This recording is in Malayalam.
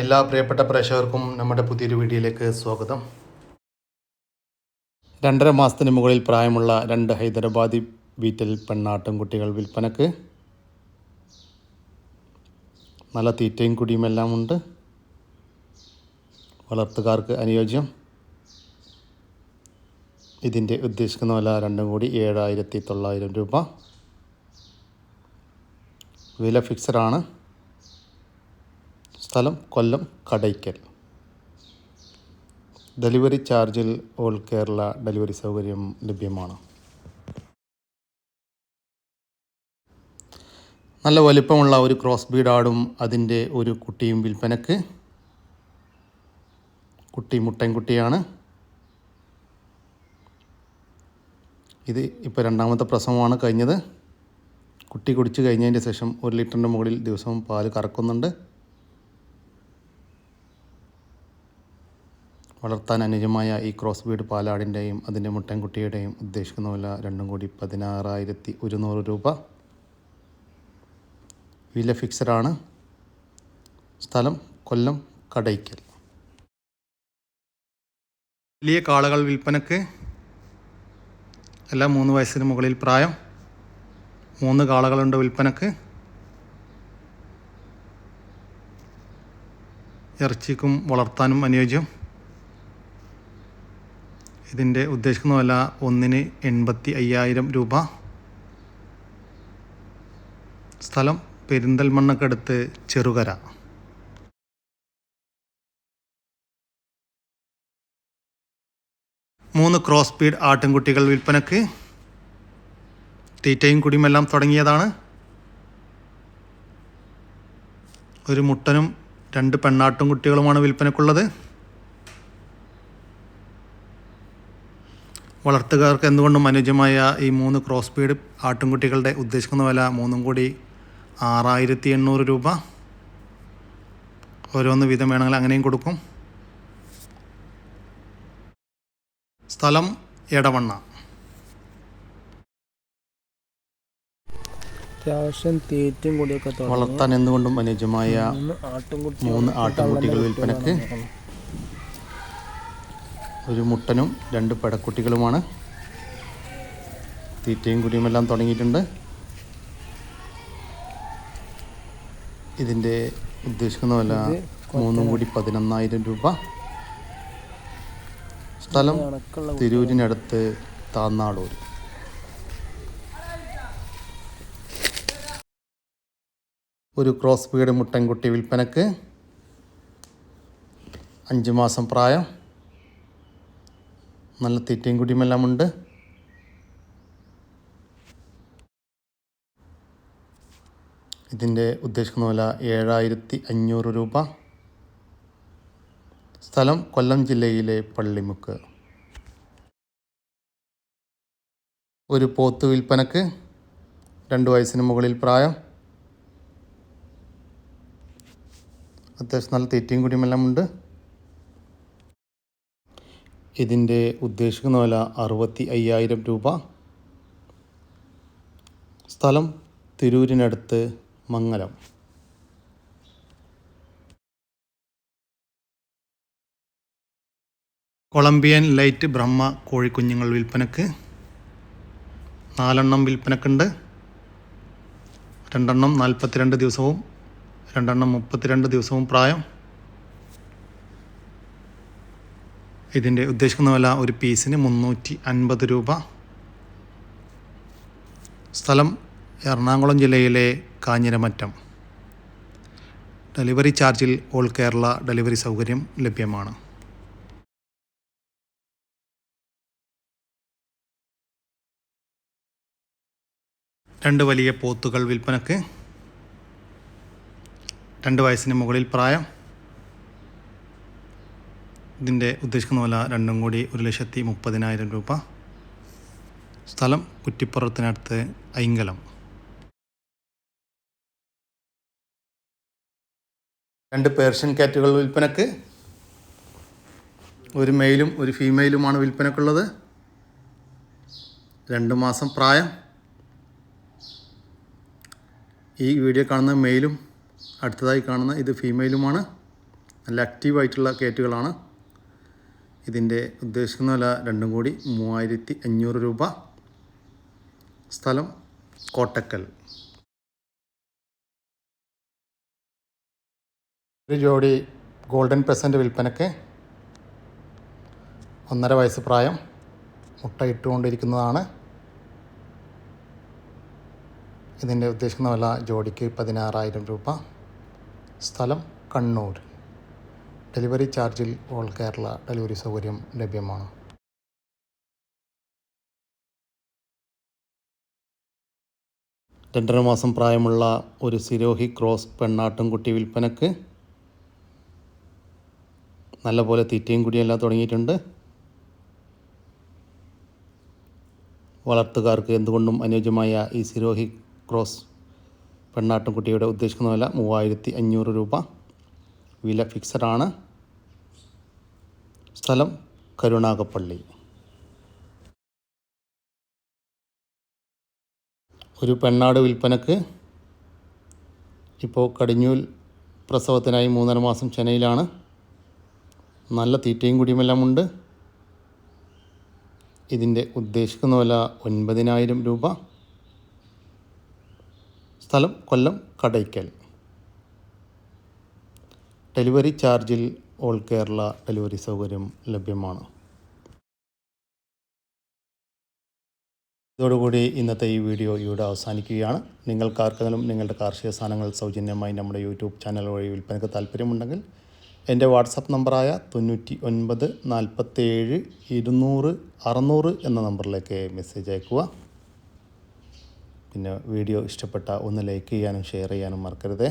എല്ലാ പ്രിയപ്പെട്ട പ്രേക്ഷകർക്കും നമ്മുടെ പുതിയൊരു വീഡിയോയിലേക്ക് സ്വാഗതം. രണ്ടര മാസത്തിന് മുകളിൽ പ്രായമുള്ള രണ്ട് ഹൈദരാബാദി വീറ്റൽ പെണ്ണാട്ടും കുട്ടികൾ വിൽപ്പനക്ക് നല്ല തീറ്റയും കുടിയും എല്ലാം ഉണ്ട്. വളർത്തുകാർക്ക് അനുയോജ്യം. ഇതിന്റെ ഉദ്ദേശിക്കുന്ന വില രണ്ടും കൂടി ഏഴായിരത്തി തൊള്ളായിരം രൂപ. വില ഫിക്സഡാണ് സ്ഥലം കൊല്ലം കടയ്ക്കൽ. ഡെലിവറി ചാർജിൽ ഓൾ കേരള ഡെലിവറി സൗകര്യം ലഭ്യമാണ്. നല്ല വലിപ്പമുള്ള ഒരു ക്രോസ് ബീഡ് ആടും അതിന്റെ ഒരു കുട്ടിയും വിൽപ്പനക്ക്. കുട്ടി മുട്ടൻകുട്ടിയാണ്. ഇത് ഇപ്പോൾ രണ്ടാമത്തെ പ്രസവമാണ് കഴിഞ്ഞത്. കുട്ടി കുടിച്ച് കഴിഞ്ഞതിന്റെ ശേഷം ഒരു ലിറ്ററിന്റെ മുകളിൽ ദിവസവും പാൽ കറക്കുന്നുണ്ട്. വളർത്താൻ അനുജമായ ഈ ക്രോസ് ബീഡ് പാലാടിന്റെയും അതിന്റെ മുട്ടൻകുട്ടിയുടെയും ഉദ്ദേശിക്കുന്ന വില രണ്ടും കൂടി പതിനാറായിരത്തി ഒരുന്നൂറ് രൂപ. വില ഫിക്സഡാണ് സ്ഥലം കൊല്ലം കടയ്ക്കൽ. വലിയ കാളകൾ വിൽപ്പനക്ക് എല്ലാം മൂന്ന് വയസ്സിന് മുകളിൽ പ്രായം. മൂന്ന് കാളകളുണ്ട് വിൽപ്പനക്ക്. ഇറച്ചിക്കും വളർത്താനും അനുയോജ്യം. ഇതിന്റെ ഉദ്ദേശിക്കുന്ന വില ഒന്നിന് എൺപത്തി അയ്യായിരം രൂപ. സ്ഥലം പെരിന്തൽമണ്ണക്കടുത്ത് ചെറുകര. മൂന്ന് ക്രോസ് സ്പീഡ് ആട്ടിൻകുട്ടികൾ വിൽപ്പനക്ക്. തീറ്റയും കുടിയുമെല്ലാം തുടങ്ങിയതാണ്. ഒരു മുട്ടനും രണ്ട് പെണ്ണാട്ടും കുട്ടികളുമാണ് വിൽപ്പനക്കുള്ളത്. വളർത്തുകാർക്ക് എന്തുകൊണ്ടും അനുയോജ്യമായ ഈ മൂന്ന് ക്രോസ് ബീഡ് ആട്ടിൻകുട്ടികളുടെ ഉദ്ദേശിക്കുന്ന വില മൂന്നും കൂടി ആറായിരത്തി എണ്ണൂറ് രൂപ. ഓരോന്ന് വീതം വേണമെങ്കിൽ അങ്ങനെയും കൊടുക്കും. സ്ഥലം എടവണ്ണ. അത്യാവശ്യം തീറ്റും കൂടിയൊക്കെ വളർത്താൻ എന്തുകൊണ്ടും അനുയോജ്യമായ മൂന്ന് ആട്ടിൻകുട്ടികൾ വിൽപ്പനക്ക് ഒരു മുട്ടനും രണ്ട് പെടക്കുട്ടികളുമാണ്. തീറ്റയും കുടിയുമെല്ലാം തുടങ്ങിയിട്ടുണ്ട്. ഇതിന്റെ ഉദ്ദേശിക്കുന്ന വില മൂന്നും കൂടി പതിനൊന്നായിരം രൂപ. സ്ഥലം തിരൂരിനടുത്ത് താന്നാടൂർ. ഒരു ക്രോസ് ബീഡ് മുട്ടൻകുട്ടി വിൽപ്പനക്ക് അഞ്ച് മാസം പ്രായം. നല്ല തീറ്റയും കുടിയുമെല്ലാം ഉണ്ട്. ഇതിന്റെ ഉദ്ദേശിക്കുന്ന വില ഏഴായിരത്തി അഞ്ഞൂറ് രൂപ. സ്ഥലം കൊല്ലം ജില്ലയിലെ പള്ളിമുക്ക്. ഒരു പോത്ത് വിൽപ്പനക്ക് രണ്ട് വയസ്സിന് മുകളിൽ പ്രായം. അത്യാവശ്യം നല്ല തീറ്റയും കുടിയുമെല്ലാം ഉണ്ട്. ഇതിന്റെ ഉദ്ദേശിക്കുന്ന വില അറുപത്തി അയ്യായിരം രൂപ. സ്ഥലം തിരൂരിനടുത്ത് മംഗലം. കൊളംബിയൻ ലൈറ്റ് ബ്രഹ്മ കോഴിക്കുഞ്ഞുങ്ങൾ വിൽപ്പനക്ക്. നാലെണ്ണം വിൽപ്പനക്കുണ്ട്. രണ്ടെണ്ണം നാൽപ്പത്തിരണ്ട് ദിവസവും രണ്ടെണ്ണം മുപ്പത്തിരണ്ട് ദിവസവും പ്രായം. ഇതിന്റെ ഉദ്ദേശിക്കുന്ന വില ഒരു പീസിന് മുന്നൂറ്റി അൻപത് രൂപ. സ്ഥലം എറണാകുളം ജില്ലയിലെ കാഞ്ഞിരമറ്റം. ഡെലിവറി ചാർജിൽ ഓൾ കേരള ഡെലിവറി സൗകര്യം ലഭ്യമാണ്. രണ്ട് വലിയ പോത്തുകൾ വിൽപ്പനക്ക്. രണ്ട് വയസ്സിന് മുകളിൽ പ്രായം. ഇതിന്റെ ഉദ്ദേശിക്കുന്ന വില രണ്ടും കൂടി ഒരു ലക്ഷത്തി മുപ്പതിനായിരം രൂപ. സ്ഥലം കുറ്റിപ്പുറത്തിനടുത്ത് ഐങ്കലം രണ്ട് പേർഷ്യൻ കാറ്റുകൾ വിൽപ്പനക്ക്. ഒരു മെയിലും ഒരു ഫീമെയിലുമാണ് വിൽപ്പനക്കുള്ളത്. രണ്ട് മാസം പ്രായം. ഈ വീഡിയോ കാണുന്ന മെയിലും അടുത്തതായി കാണുന്ന ഇത് ഫീമെയിലുമാണ്. നല്ല ആക്റ്റീവായിട്ടുള്ള കേറ്റുകളാണ്. ഇതിന്റെ ഉദ്ദേശിക്കുന്ന വില രണ്ടും കൂടി മൂവായിരത്തി അഞ്ഞൂറ് രൂപ. സ്ഥലം കോട്ടക്കൽ. ഒരു ജോഡി ഗോൾഡൻ പെസന്റ് വിൽപ്പനയ്ക്ക് ഒന്നര വയസ്സ് പ്രായം മുട്ട ഇട്ടുകൊണ്ടിരിക്കുന്നതാണ്. ഇതിന്റെ ഉദ്ദേശിക്കുന്ന വില ജോഡിക്ക് പതിനാറായിരം രൂപ. സ്ഥലം കണ്ണൂർ. ഡെലിവറി ചാർജിൽ ഓൾ കേരള ഡെലിവറി സൗകര്യം ലഭ്യമാണ്? രണ്ടര മാസം പ്രായമുള്ള ഒരു സിരോഹി ക്രോസ് പെണ്ണാട്ടുംകുട്ടി വിൽപ്പനക്ക് നല്ലപോലെ തീറ്റയും കുടിയെല്ലാം തുടങ്ങിയിട്ടുണ്ട്. വളർത്തുകാർക്ക് എന്തുകൊണ്ടും അനുയോജ്യമായ ഈ സിരോഹി ക്രോസ് പെണ്ണാട്ടുംകുട്ടിയുടെ ഉദ്ദേശിക്കുന്ന വില മൂവായിരത്തി അഞ്ഞൂറ് രൂപ. വില ഫിക്സഡ് ആണ്. സ്ഥലം കരുണാകപ്പള്ളി ഒരു പെണ്ണാട് വിൽപ്പനക്ക് ഇപ്പോൾ കടിഞ്ഞൂൽ പ്രസവത്തിനായി മൂന്നര മാസം ചെന്നൈയിലാണ്. നല്ല തീറ്റയും കുടിയുമെല്ലാം ഉണ്ട്. ഇതിന്റെ ഉദ്ദേശിക്കുന്ന വില ഒൻപതിനായിരം രൂപ. സ്ഥലം കൊല്ലം കടയ്ക്കൽ. ഡെലിവറി ചാർജിൽ ഓൾ കേരള ഡെലിവറി സൗകര്യം ലഭ്യമാണ്. ഇതോടുകൂടി ഇന്നത്തെ ഈ വീഡിയോ ഇവിടെ അവസാനിക്കുകയാണ്. നിങ്ങൾക്കാർക്കെങ്കിലും നിങ്ങളുടെ കാർഷിക സാധനങ്ങൾ സൗജന്യമായി നമ്മുടെ യൂട്യൂബ് ചാനൽ വഴി വിൽപ്പനയ്ക്ക് താല്പര്യമുണ്ടെങ്കിൽ എന്റെ വാട്സപ്പ് നമ്പറായ തൊണ്ണൂറ്റി ഒൻപത് നാൽപ്പത്തേഴ് ഇരുന്നൂറ് അറുന്നൂറ് എന്ന നമ്പറിലേക്ക് മെസ്സേജ് അയക്കുക പിന്നെ വീഡിയോ ഇഷ്ടപ്പെട്ട ഒന്ന് ലൈക്ക് ചെയ്യാനും ഷെയർ ചെയ്യാനും മറക്കരുതേ.